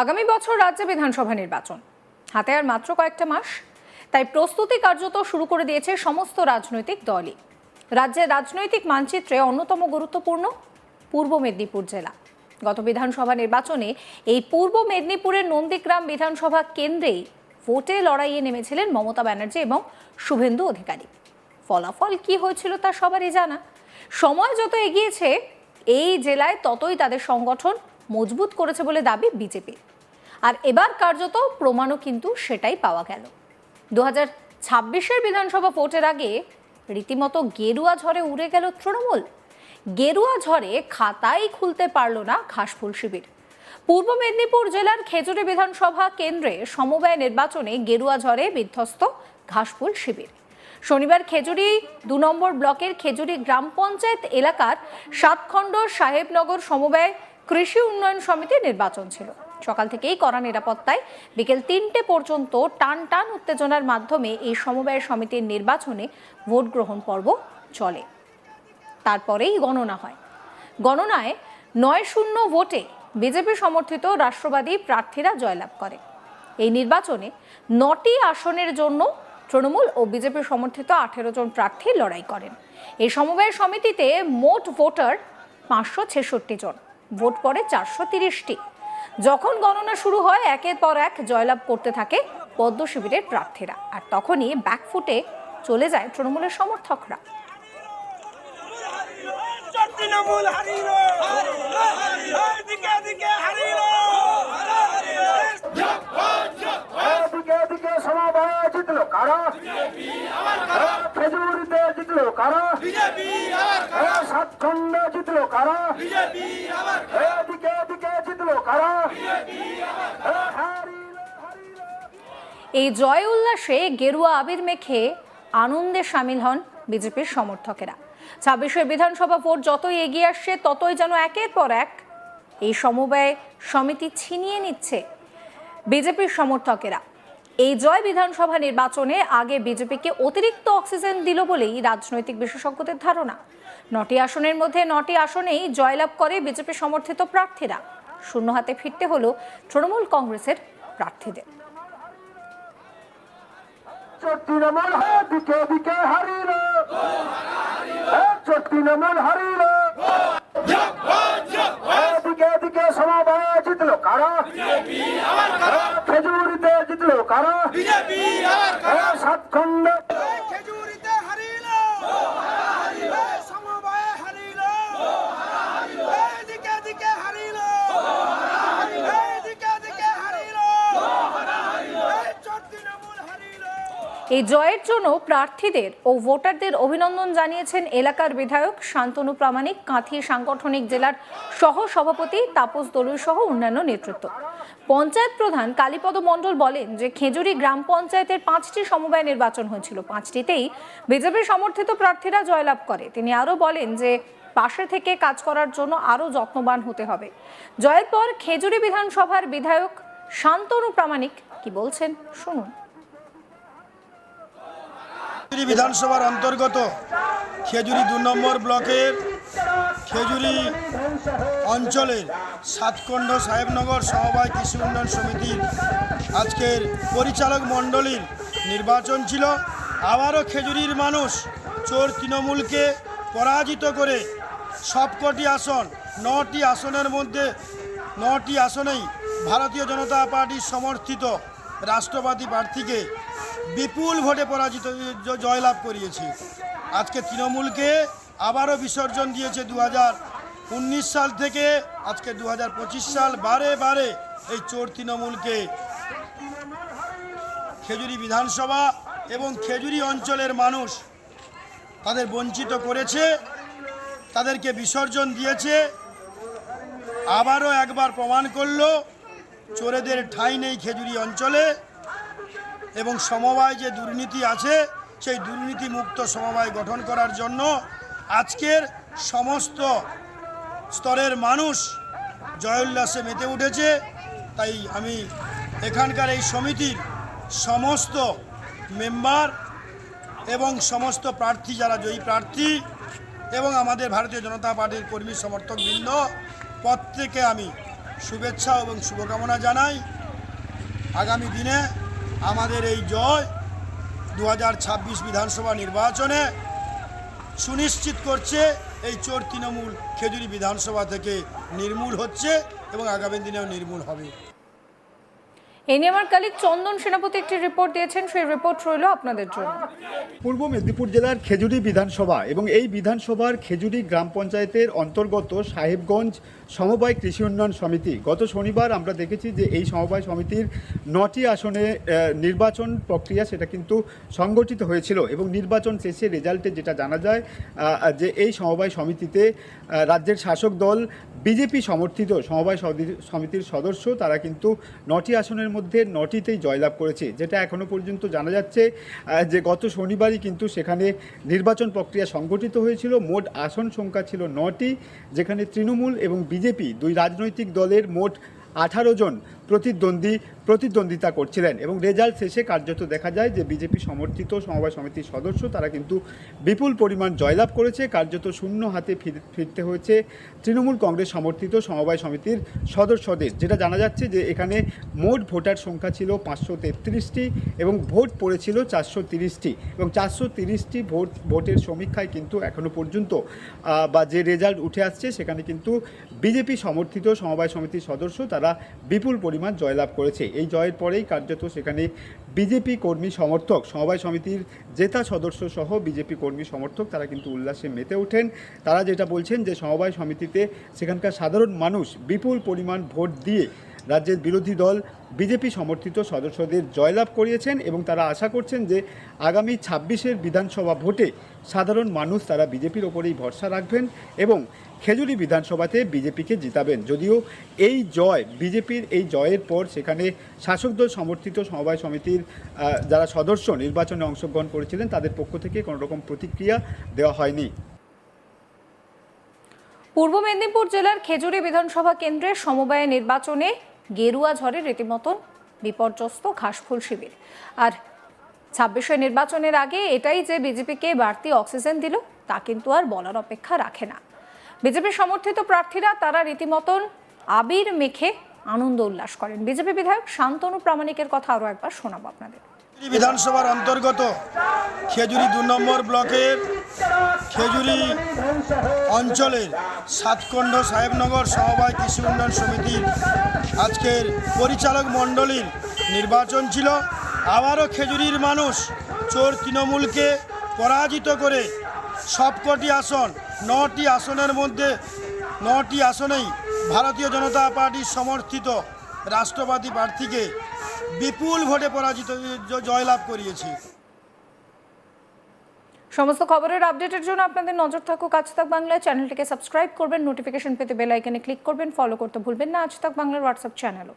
আগামী বছর রাজ্যে বিধানসভা নির্বাচন। হাতে আর মাত্র কয়েকটা মাস, তাই প্রস্তুতি কার্যত শুরু করে দিয়েছে সমস্ত রাজনৈতিক দলই। রাজ্যের রাজনৈতিক মানচিত্রে অন্যতম গুরুত্বপূর্ণ পূর্ব মেদিনীপুর জেলা। গত বিধানসভা নির্বাচনে এই পূর্ব মেদিনীপুরের নন্দীগ্রাম বিধানসভা কেন্দ্রেই ভোটে লড়াইয়ে নেমেছিলেন মমতা ব্যানার্জি এবং শুভেন্দু অধিকারী। ফলাফল কি হয়েছিল তা সবারই জানা। সময় যত এগিয়েছে, এই জেলায় ততই তাদের সংগঠন মজবুত করেছে বলে দাবি বিজেপি। আর এবার কার্যত প্রমাণও কিন্তু সেটাই পাওয়া গেল। দু হাজার ছাব্বিশের বিধানসভা ভোটের আগে রীতিমতো গেরুয়া ঝড়ে উড়ে গেল তৃণমূল। গেরুয়া ঝড়ে খাতাই খুলতে পারল না ঘাসফুল শিবির। পূর্ব মেদিনীপুর জেলার খেজুরি বিধানসভা কেন্দ্রে সমবায় নির্বাচনে গেরুয়া ঝড়ে বিধ্বস্ত ঘাসফুল শিবির। শনিবার খেজুরি দু নম্বর ব্লকের খেজুরি গ্রাম পঞ্চায়েত এলাকার সাতখণ্ড সাহেবনগর সমবায় কৃষি উন্নয়ন সমিতির নির্বাচন ছিল। সকাল থেকেই কড়া নিরাপত্তায় বিকেল তিনটে পর্যন্ত টান টান উত্তেজনার মাধ্যমে এই সমবায় সমিতির নির্বাচনে ভোট গ্রহণ পর্ব চলে। তারপরেই গণনা হয়। গণনায় নয় শূন্য ভোটে বিজেপি সমর্থিত রাষ্ট্রবাদী প্রার্থীরা জয়লাভ করে। এই নির্বাচনে নটি আসনের জন্য তৃণমূল ও বিজেপি সমর্থিত আঠেরো জন প্রার্থী লড়াই করেন। এই সমবায় সমিতিতে মোট ভোটার পাঁচশো ছেষট্টি জন। ভোট পড়ে চারশো তিরিশটি যখন গণনা শুরু হয় একের পর এক জয়লাভ করতে থাকে পদ্ম শিবিরের প্রার্থীরা আর তখনই ব্যাকফুটে চলে যায় তৃণমূলের সমর্থকরা তৃণমূল দিকে দিকে হারিল এদিকে এদিকে সমবায় জিতলো কারা খেজুরিতে জিতলো কারা সাতখণ্ড জিতলো কারা এদিকে এদিকে জিতলো কারা হারিল হারিল এই জয় উল্লাসে গেরুয়া আবির মেখে আনন্দে সামিল হন বিজেপির সমর্থকেরা। ছাব্বিশের বিধানসভা ভোট যতই এগিয়ে আসছে, ততই যেন একের পর এক এই সমবায় সমিতি ছিনিয়ে নিচ্ছে বিজেপির সমর্থকেরা। এই জয় বিধানসভা নির্বাচনে আগে বিজেপিকে অতিরিক্ত অক্সিজেন দিল বলেই রাজনৈতিক বিশেষজ্ঞদের ধারণা। নটি আসনের মধ্যে নটি আসনেই জয়লাভ করে বিজেপি সমর্থিত প্রার্থীরা। শূন্য হাতে ফিরতে হলো তৃণমূল কংগ্রেসের প্রার্থীদের। তৃণমূল দিকে দিকে হারিল। তৃণমূল হারিল। দিকে দিকে সমবায় জিতলো কারা? খেজুরিতে জিতলো কারা সাতখণ্ড খেজুরিতে হারিল সমবায় হারিল দিকে দিকে হারিল দিকে দিকে হারিল তৃণমূল হারিল এই জয়ের জন্য প্রার্থীদের ও ভোটারদের অভিনন্দন জানিয়েছেন এলাকার বিধায়ক শান্তনু প্রামাণিক, কাঁথি সাংগঠনিক জেলার সহ সভাপতি তাপস দলুই সহ অন্যান্য নেতৃত্ব। পঞ্চায়েত প্রধান কালীপদ মণ্ডল বলেন যে, খেজুরি গ্রাম পঞ্চায়েতের পাঁচটি সমবায় নির্বাচন হয়েছিল। পাঁচটিতেই বিজেপি সমর্থিত প্রার্থীরা জয়লাভ করে। তিনি আরও বলেন যে, পাশে থেকে কাজ করার জন্য আরও যত্নবান হতে হবে। জয়ের পর খেজুরি বিধানসভার বিধায়ক শান্তনু প্রামাণিক কি বলছেন শুনুন। বিধানসভার অন্তর্গত খেজুরি দু নম্বর ব্লকের খেজুরি অঞ্চলের সাতকণ্ড সাহেবনগর সমবায় কৃষি উন্নয়ন সমিতির আজকের পরিচালক মণ্ডলীর নির্বাচন ছিল। আবারও খেজুরির মানুষ চোর তৃণমূলকে পরাজিত করে সবকটি আসন, নটি আসনের মধ্যে, নটি আসনেই ভারতীয় জনতা পার্টির সমর্থিত রাষ্ট্রবাদী প্রার্থীকে বিপুল ভোটে পরাজিত জয়লাভ করিয়েছে। আজকে তৃণমূলকে আবারও বিসর্জন দিয়েছে দু উনিশ সাল থেকে, আজকে দু হাজার পঁচিশ সাল বারে বারে এই চোর তৃণমূলকে। খেজুরি বিধানসভা এবং খেজুরি অঞ্চলের মানুষ তাদের বঞ্চিত করেছে, তাদেরকে বিসর্জন দিয়েছে, আবারও একবার প্রমাণ করল, চোরেদের ঠাঁই নেই খেজুরি অঞ্চলে। এবং সমবায় যে দুর্নীতি আছে, সেই দুর্নীতি মুক্ত সমবায় গঠন করার জন্য আজকের সমস্ত স্তরের মানুষ জয়োল্লাসে মেতে উঠেছে। তাই আমি এখানকার এই সমিতির সমস্ত মেম্বার এবং সমস্ত প্রার্থী যারা জয়ী প্রার্থী এবং আমাদের ভারতীয় জনতা পার্টির কর্মী সমর্থকবৃন্দ, প্রত্যেকে আমি শুভেচ্ছা এবং শুভকামনা জানাই। আগামী দিনে আমাদের এই জয় দু হাজার ছাব্বিশ বিধানসভা নির্বাচনে সুনিশ্চিত করছে এই চোর তৃণমূল খেজুরি বিধানসভা থেকে নির্মূল হচ্ছে এবং আগামী দিনেও নির্মূল হবে। এই নিয়ে আমার কালিক চন্দন সেনাপতি একটি রিপোর্ট দিয়েছেন। সেই রিপোর্ট রইল আপনাদের জন্য। পূর্ব মেদিনীপুর জেলার খেজুরি বিধানসভা এবং এই বিধানসভার খেজুরি গ্রাম পঞ্চায়েতের অন্তর্গত সাহেবগঞ্জ সমবায় কৃষি উন্নয়ন সমিতি। গত শনিবার আমরা দেখেছি যে এই সমবায় সমিতির নটি আসনে নির্বাচন প্রক্রিয়া সেটা কিন্তু সংগঠিত হয়েছিল এবং নির্বাচন শেষে রেজাল্টে যেটা জানা যায় যে এই সমবায় সমিতিতে রাজ্যের শাসক দল, বিজেপি সমর্থিত সমবায় সমিতির সদস্য, তারা কিন্তু নটি আসনের মধ্যে নটিতেই জয়লাভ করেছে, যেটা এখনও পর্যন্ত জানা যাচ্ছে যে গত শনিবারই কিন্তু সেখানে নির্বাচন প্রক্রিয়া সংগঠিত হয়েছিল। মোট আসন সংখ্যা ছিল নটি, যেখানে তৃণমূল এবং বিজেপি, দুই রাজনৈতিক দলের মোট আঠারো জন প্রতিদ্বন্দ্বী, প্রতিদ্বন্দ্বিতা করছিলেন এবং রেজাল্ট শেষে কার্যত দেখা যায় যে বিজেপি সমর্থিত সমবায় সমিতির সদস্য, তারা কিন্তু বিপুল পরিমাণ জয়লাভ করেছে, কার্যত শূন্য হাতে ফির- ফিরতে হয়েছে তৃণমূল কংগ্রেস সমর্থিত সমবায় সমিতির সদস্যদের, যেটা জানা যাচ্ছে যে এখানে মোট ভোটার সংখ্যা ছিল পাঁচশো তেত্রিশটি এবং ভোট পড়েছিল চারশো তিরিশটি এবং চারশো তিরিশটি ভোট, ভোটের সমীক্ষায় কিন্তু এখনও পর্যন্ত বা যে রেজাল্ট উঠে আসছে সেখানে কিন্তু বিজেপি সমর্থিত সমবায় সমিতির সদস্য, তারা বিপুল পরিমাণ জয়লাভ করেছে। এই জয়ের পরেই কার্যত সেখানে বিজেপি কর্মী সমর্থক, সমবায় সমিতির জেতা সদস্য সহ বিজেপি কর্মী সমর্থক তারা কিন্তু উল্লাসে মেতে ওঠেন। তারা যেটা বলছেন যে, সমবায় সমিতিতে সেখানকার সাধারণ মানুষ বিপুল পরিমাণ ভোট দিয়ে রাজ্যের বিরোধী দল বিজেপি সমর্থিত সদস্যদের জয়লাভ করিয়েছেন এবং তারা আশা করছেন যে, আগামী ছাব্বিশের বিধানসভা ভোটে সাধারণ মানুষ তারা বিজেপির ওপরেই ভরসা রাখবেন এবং খেজুরি বিধানসভাতে বিজেপিকে জিতাবেন। যদিও এই জয়, বিজেপির এই জয়ের পর সেখানে শাসক দল সমর্থিত সমবায় সমিতির যারা সদস্য নির্বাচনে অংশগ্রহণ করেছিলেন, তাদের পক্ষ থেকে কোনো রকম প্রতিক্রিয়া দেওয়া হয়নি। পূর্ব মেদিনীপুর জেলার খেজুরি বিধানসভা কেন্দ্রের সমবায় নির্বাচনে গেরুয়া ঝড়ে রীতিমতন বিপর্যস্ত ঘাসফুল শিবির। আর ছাব্বিশে নির্বাচনের আগে এটাই যে বিজেপিকে বাড়তি অক্সিজেন দিল, তা কিন্তু আর বলার অপেক্ষা রাখে না। বিজেপি সমর্থিত প্রার্থীরা তারা রীতিমতন আবির মেখে আনন্দ উল্লাস করেন। বিজেপি বিধায়ক শান্তনু প্রামাণিকের কথা আরও একবার শোনাবো আপনাদের। বিধানসভার অন্তর্গত খেজুরি দু নম্বর ব্লকের খেজুরি অঞ্চলের সাতকণ্ড সাহেবনগর সমবায় কৃষি উন্নয়ন সমিতির আজকের পরিচালক মণ্ডলীর নির্বাচন ছিল। আবারও খেজুরির মানুষ চোর তৃণমূলকে পরাজিত করে সবকটি আসন নটি আসনের মধ্যে নটি আসনেই ভারতীয় জনতা পার্টির সমর্থিত রাষ্ট্রবাদী প্রার্থীকে বিপুল ভোটে পরাজিত জয়লাভ করিয়েছে। সমস্ত খবরের আপডেটের জন্য আপনাদের নজর থাকুক আজ তাক বাংলায়। চ্যানেলটিকে সাবস্ক্রাইব করবেন, নোটিফিকেশন পেতে বেল আইকনে ক্লিক করবেন, ফলো করতে ভুলবেন না। আজ তাক বাংলার হোয়াটসঅ্যাপ চ্যানেলও